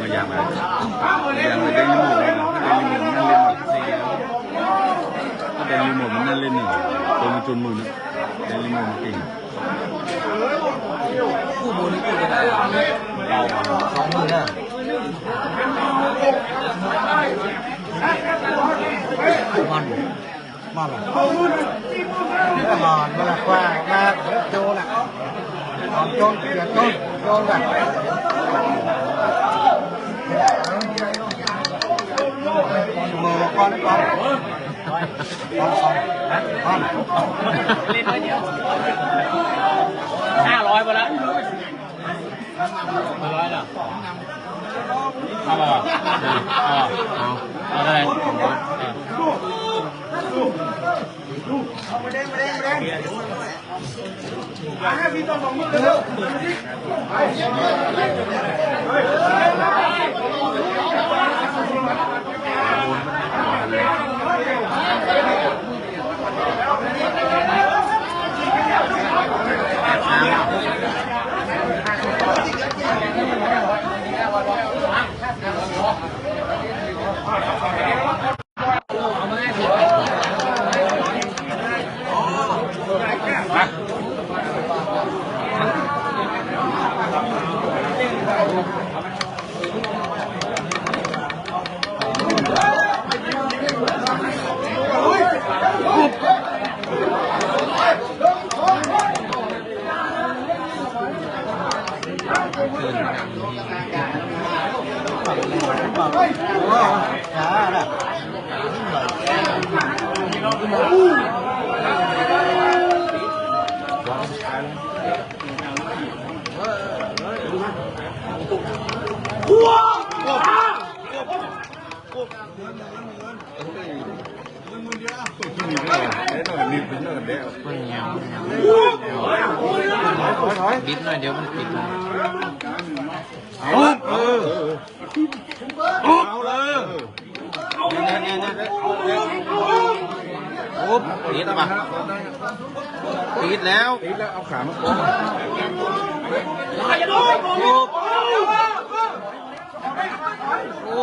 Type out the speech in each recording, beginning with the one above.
พยายามอะไรพยายามไปได้รีโมทเลยนะได้รีโมทมันนั่นเล่นหมดถ้าได้รีโมทมั นนั่นเล่นหนึ่งตัวมันจนมือนะได้รีโมทมัน เก่ง คู่บูนี่คู่จะได้สองมือนะมันมันมันมันละกว่ามาโจน่ะโจนเกียร์โจนโจนแบบมือมาก้อนก้อนก้อนก้อน เล่นน้อยเดียวห้าร้อยไปแล้วร้อยเหรอเอาเปล่าเอาเอาเอาได้เอา ช้าละ ที่มีด้วยได้หน่อยนิดเป็นหน่อยเดียว มันเงา บิดหน่อยเดี๋ยวมันปิดเอาเออเอาเลยเนี่ยเนี่ยเนี่ยโอ้ปิดป่ะปิดแล้วตีแล้วเอาขามาโค้งโอ้โอ้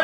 ตา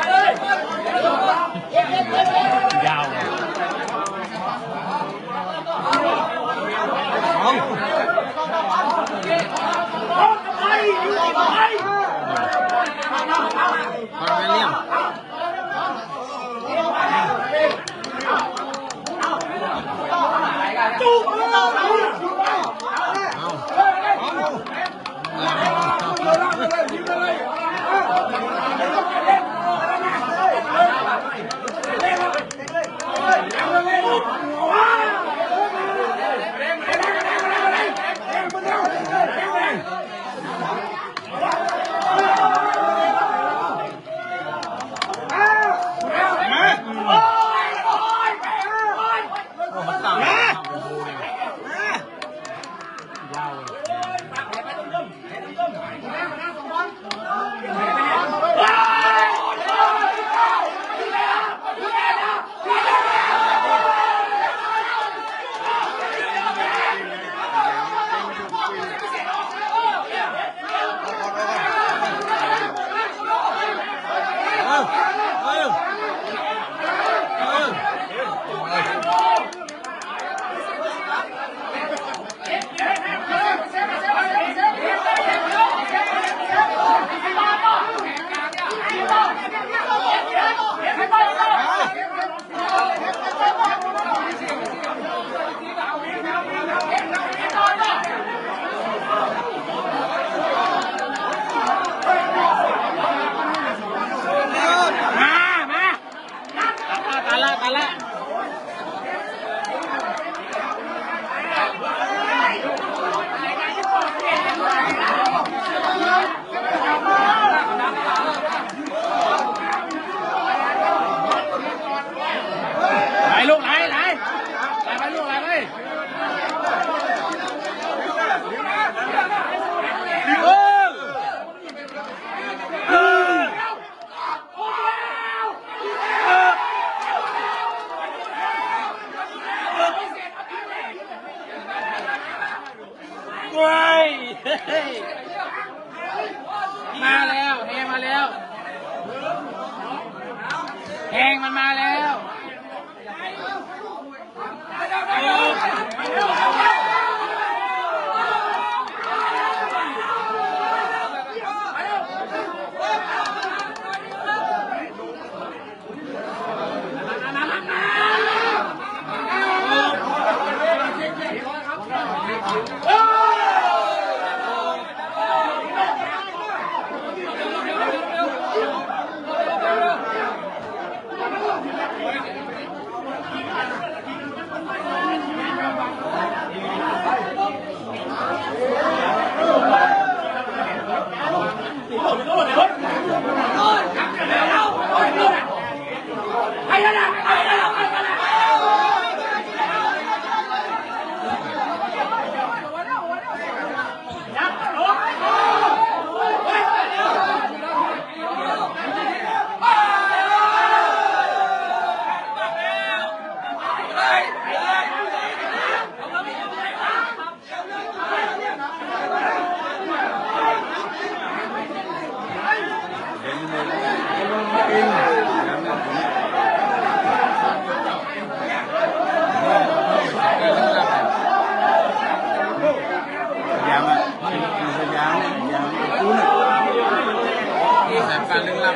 cả đứng lắm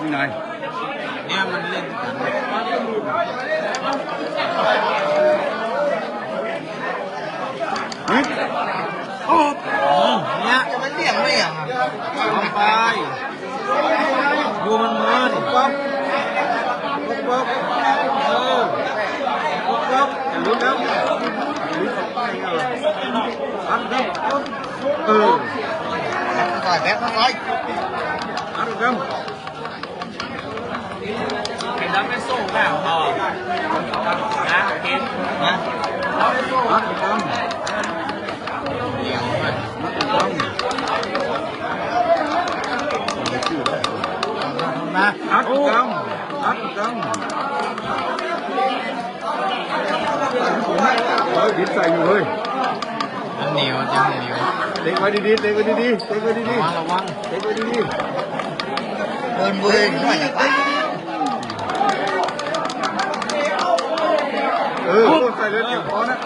Đúng rồi Em mình lên Ô, nè, cho bánh điểm mày à? Không phải. Vua mình mệt, cốc. Cốc cốc. Ừ. Cốc cốc, lún đâu? Ăn đâu? Ừ. Phải bé nó nói cơm Cái đám cái sổ cả à, Đá kiến Hả? Đá cái sổ Bắt cơm Bắt cơm Bắt cơm Bắt cơm xài người, ơi Ăn nhiều, ăn nhiều. Take qua đi đi, take qua đi đi, take qua đi đi. Take qua đi đi. เดินเว้ยน้อยเออใส่เลยเดี๋ยวพอนะ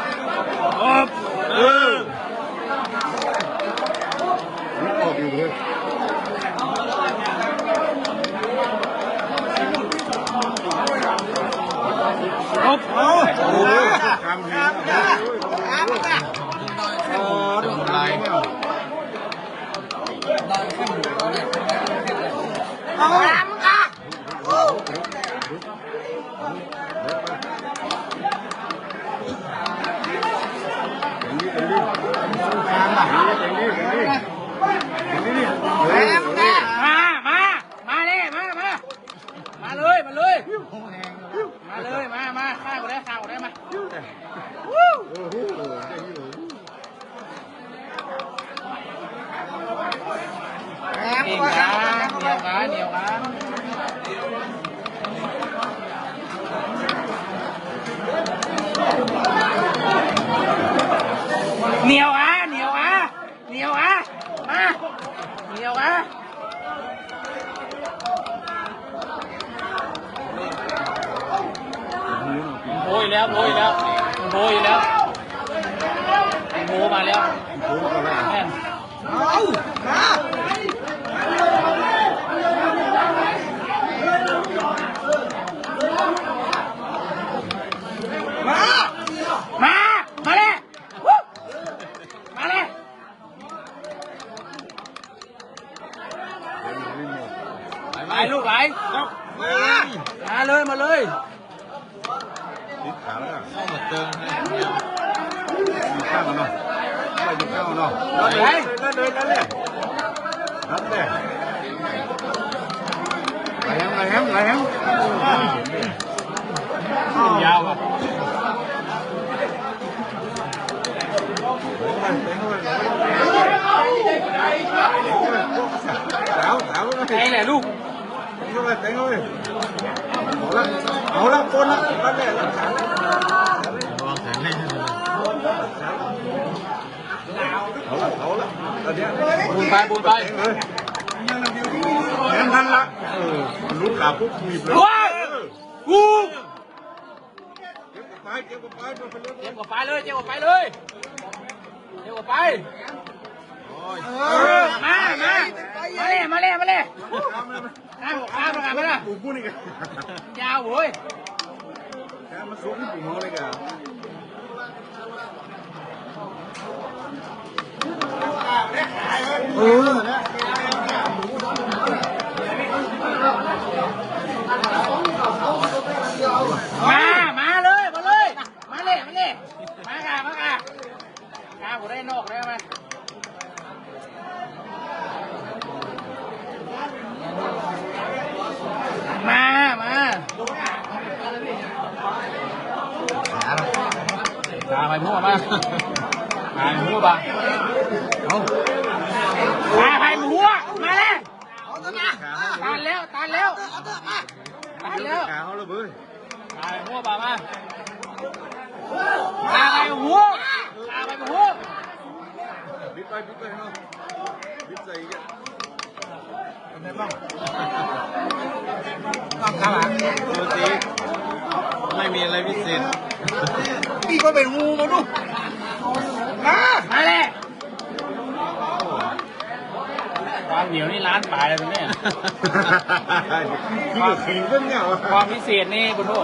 เต็งเลยเต็งเลยเอาละเอาละคนละนั่นแหละรักษาระวังแขนแน่เอาละเอาละตอนเนี้ยบุญไปบุญไปเต็งเลยแค่นั้นละเออรู้ขาปุ๊บมีเลยว้ายกูเก็บไปเก็บไปไปเรื่อยเจ็บกว่าไปเลยเจ็บกว่าไปเลยเจ็บกว่าไป มามามาเลยมาเลยมาเลยข้ามข้ามมากันมาละปู่กูนี่กันยาวเว้ยแค่มาสูงปู่มือเลยกันเออนะมา มาเลย มาเลย มาเลย มาเลย มาค่ะมาค่ะข้าผมได้นอกได้ไหมมา มา ตาไปมั่วมามามั่วบ้าเอามาไปมั่วมาเลยตานแล้วตานแล้วตานแล้วขาเขาเลยเบ้ยตา ไปมั่วบ้ามาตาไปหัวตาไปหัวบิดไปบิดไปเนาะบิดใส่กันต้องข้าวอะตัวตีไม่มีอะไรพิเศษพี่ก็เป็นงูมาดูมามาเลยความเหนียวนี่ล้านปลายเลยตรงนี้ที่กับขิงก็เนี่ยวะความพิเศษนี่คุณผู้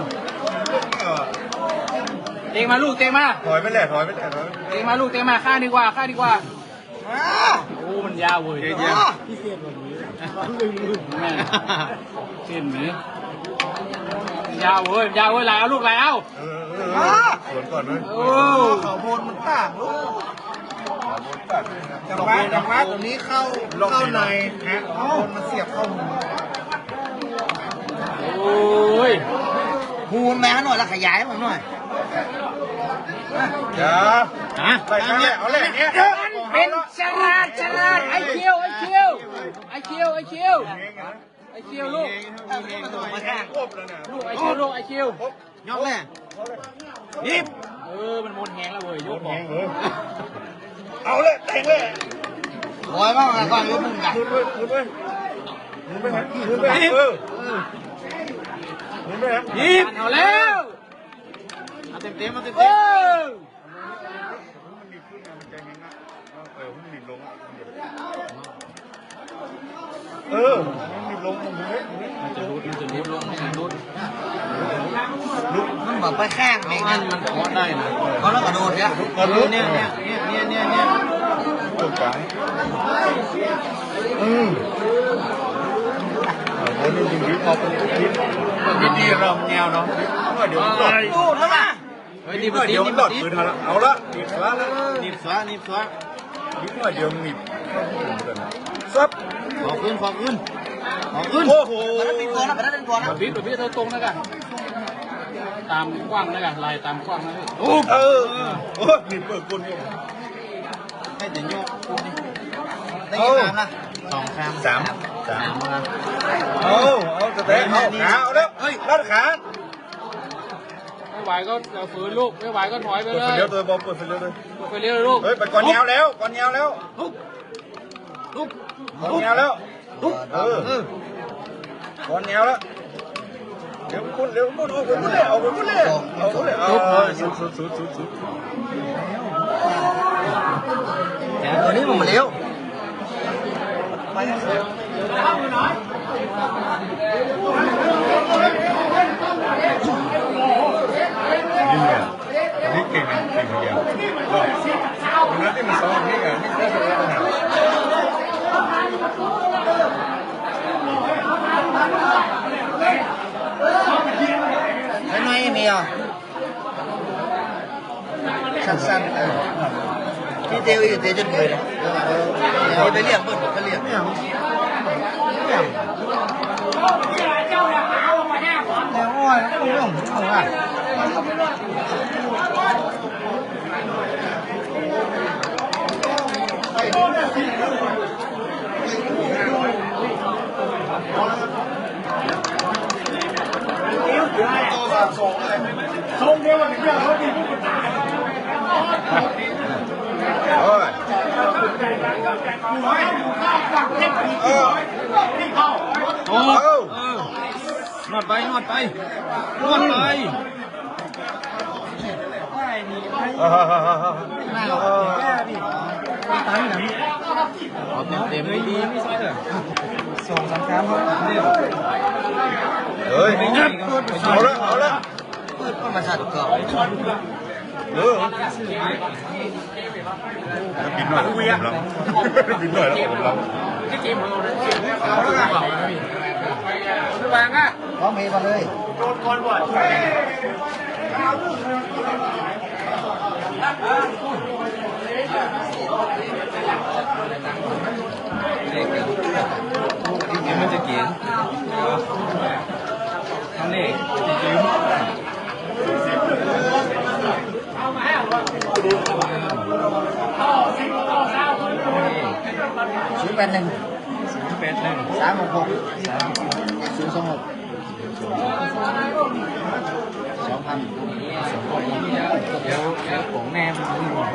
เตงมาลูกเตงมาถอยไปแหละถอยไปแหละถอยเตงมาลูกเตงมาข้าดีกว่าข้าดีกว่ามาโอ้มันยาวเว้ยเย็นแม่พี่เสียแบบนี้เส้นหมี ยาวเว้ยยาวเว้ยไหลเอาลูกไหลเอาเออเออสวนก่อนเลยโอ้เขาโพนมันต่างลูกจังหวะจังหวะตรงนี้เข้าเข้าในฮะโพนมันเสียบเข้าหูโอ้ยหูนแม่หน่อยแล้วขยายมันหน่อยอย่าฮะไปกันเลยเอาเลยเนี่ยเป็นฉลาดฉลาดไอคิวไอคิวไอคิวไอคิว ไอคิวลูกมาข้างครบแล้วเนี่ยลูกไอคิวลูกไอคิวยกเลยยิบเออมันมนแหงแล้วเว้ยยกบอกเอาเลยเต็งเลยโอยบ้างก่อนยกมึงกันคุณไปคุณไปคุณไปคุณไปเออคุณไปยิบเอาแล้วมาเต็มเต็มมาเต็มโอ้เต็มมันหนีบขึ้นมามันใจแข็งนะเออ มันหนีบลงมันหนีบลงมันจะรุดมันจะรุดลงมันรุดมันแบอกไปข้างเองนั่นมันขอได้นะก็แล้วก็โดนเนี่ยก่อนรู้เนี่ยเนี่ยเนี่ยเนี่ยเนี่ยตกลางอืมโอ้ยจริงๆพอเป็นทิศมันไม่ดีเราแนวเนาะว่าเดี๋ยวมันหลดดูดแล้วนะเฮ้ยดีนี่บุว่าตรีเดี๋ยวมัดีนตรีปืนละเอาละหนีบสละแล้วนิบสวะนิบสวะนี่ว่าเดี๋ยวหนีบซับขอขึ้นขอขึ้นขอขึ้น โอ้โหมันเป็นตัวนะมันเป็นตัวนะแบบนี้แบบนี้เราตรงนะกันตามกว้างนะกันลายตามกว้างนะพี่โอ้เออโอ้หนีบเปิดคนเนี่ยให้แต่โยกได้กี่คำนะสองคำสามสามเอาเอาสเต็กเอาขาเอาแล้วเฮ้ยรัดขาไม่ไหวก็เราฝืนลูกไม่ไหวก็ถอยไปเปิดเลไฟยเลี้ยวตัวบอลเปิดไฟเลี้ยวเลยไปเร็วเลยลูกเฮ้ยไปก่อนยาวแล้วก่อนยาวแล้วลุกลุกก่อนยาวแล้ว เออก่อนยาวแล้วเดี๋ยวคุณเดี๋ยวคุณเอาไปพุ่นเลยเอาไปพุ่นเลยเอาพุ่นเลยเอาสุดสุดสุดสุดสุดแต่ตัวนี้มันเร็วนี่ไงนี่เก่งนะเก่งเดียววันนั้นที่มันซ้อมนี่ไงนี่แค่ตัวปัญหาไอ้น้อยมีอะสั้นๆพี่เตียวอีกเตียวจนเลยนะไปเรียกเบิ้ลผมก็เรียกเนี่ยเนี่ยแนวอ้อยเรื่องของเขาอะโอ้น วดไปนวดไปนวดไปเอาเต็มเต็มๆดีๆไม่ใช่ เหรอสองสามครั้งเฮ้ยเอาละเอาละเปิดก็มาชาติก่อนเออบินหน่อยผมรับบินหน่อยแล้วผมรับวางอะพร้อมเพย์มาเลยมันจะเกียนทำนี่ยืมศูนย์แปดหนึ่งเป็ดหนึ่งสามหกหกศูนย์สองหกสองพันเดี๋ยวของแม่มัน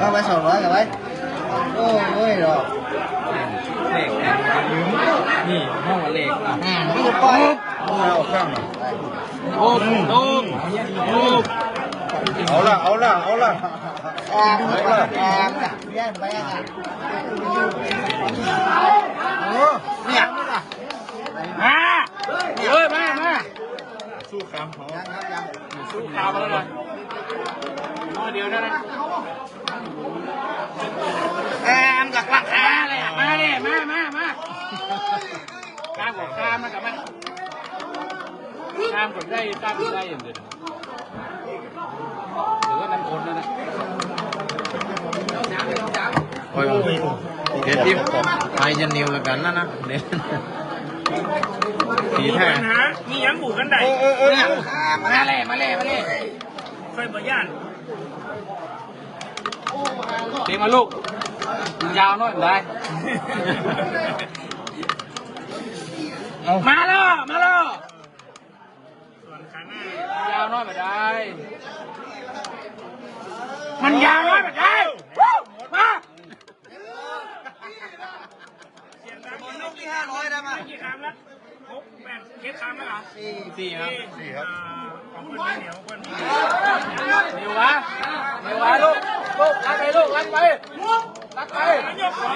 ว่าไปสองร้อยกับไว้โอ้ยหรอกเหล็กยืม นี่ห้องเหล็กอืมนี่ก็ปล่อยเอาข้างมาโอ้ตุ้มตุ้มเอาละเอาละเอาละแองแองแย่งไปอะโอ้เนี่ยมาเฮ้ยมามาสู้คำเขายังครับยังสู้ขามแล้วเลยน้อยเดียวนั่นนะแอมจากราคาเลยมาเลยมามามา ข้ามของข้ามนะกับมันข้ามกดได้ข้ามกดได้อย่างเดียวหรือว่านั่นคนนั่นนะโอ้ยเดี๋ยวที่ไทยจะนิวกันนะนะเดี๋ยวสีแท้ปัญหามียังบูกันได้มาเลยมาเลยมาเลยไฟบ่ย่านเด็กมาลูกยาวน่อยได้ มาแล้ว มาแล้วส่วนขาหน้ายาวน้อยมาได้ มันยาวน้อยมาได้วู้มาเสียงดังนกที่ห้าร้อยได้ไหมกี่คำแล้วหกแปดเจ็ดคำแล้วเหรอสี่สี่ครับสี่ครับของคนนี้เหนียวคนนี้เร็ววะเร็ววะลูกลูกรักไปลูกรักไปรักไป ยกขอ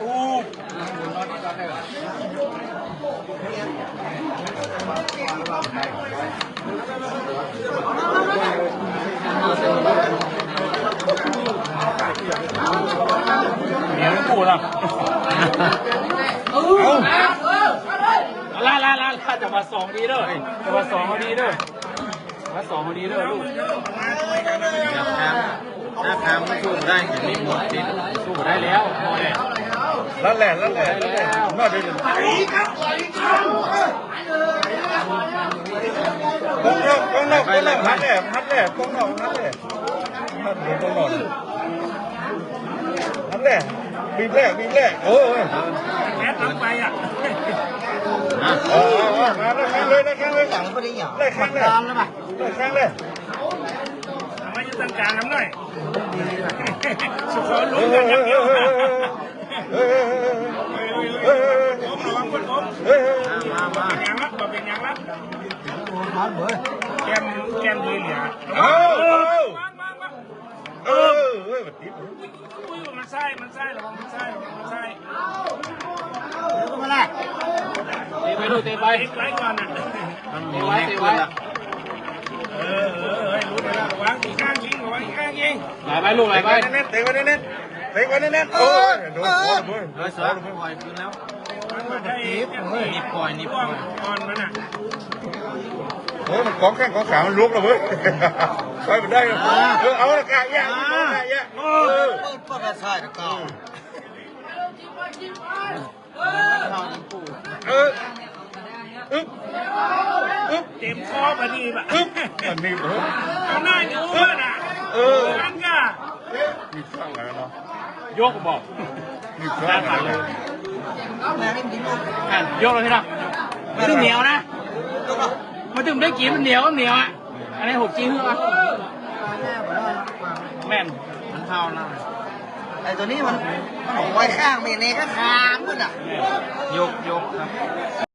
เหนียวกูละลาลาลาลาจะมาสองดีเด้อจะมาสองเขาดีเด้อมาสองเขาดีเด้อลูกหน้าคามไม่สู้ได้อย่างนี้หมดติดสู้ได้แล้วพอแล้ว นั่นแหละนั่นแหละน่าจะกองนอกกองนอกกองนอกฮัทแหลฮัทแหลกองนอกฮัทแหลฮัทเดี๋ยวกองนอกฮัทแหลบีบแรกบีบแรกโอ้ยแอดรับไปอะเออมาได้แข่งเลยได้แข่งเลยอย่างไม่ได้อย่างได้แข่งเลยตามแล้วป่ะได้แข่งเลยทำไมจะตั้งการน้ำหน่อยสุขอเฮ้ลุ้ยนเฮ้กันยยัเฮ้งยเยเฮ้ยอะเฮ้ยผมระวังคนผมเฮ้ยมามาเป็นยังรับ เป็นยังรับมาเบอร์แกมแกมดีเหลือเอาเอาวางวางวางเออเฮ้ยมันติดอุ้ยมันไส้มันไส้ระวังมันไส้ระวังมันไส้ก็มาแรกเตะไปลูกเตะไปไปไว้ก่อนนะมันมีเล็กขึ้นละเออเออเฮ้ยรู้ไปแล้วระวังอีกข้างยิงระวังอีกข้างยิงไหลไปลูกไหลเตะไปไว้เน้นเตะไว้เน้น เตะไว้เน้นโอ้ยโดนโดนโดนเฮ้ยเสือปล่อยคืนแล้วโอ้มันมาได้นิบปล่อยนิบปล่อยอ่อนมันอะโอ้มันของแข้งของขามันลุกแล้วเว้ยใช้มันได้เออเอาละกะแย่เอาละกะแย่เออเปิดเปิดอะไรใช่ตะกอนเอออึ๊บอึ๊บเต็มคอพอดีป่ะอึ๊บอันนี้เออเอาหน้าอยู่เพื่อนอะเออมันก็มีข้างอะไรเนาะ ยกบอกมีข้างอะไรแม่ไม่กินลูกอะยกเลยที่ละมันถึงเหนียวนะลูกเหรอมันถึงได้กินมันเหนียวมันเหนียวอะ อันนี้หกจีเพื่อวะแม่นมันเท่านะไอ้ตัวนี้มันมันไว้ข้างไม่เนก็คามขึ้นอะ ยกยกครับ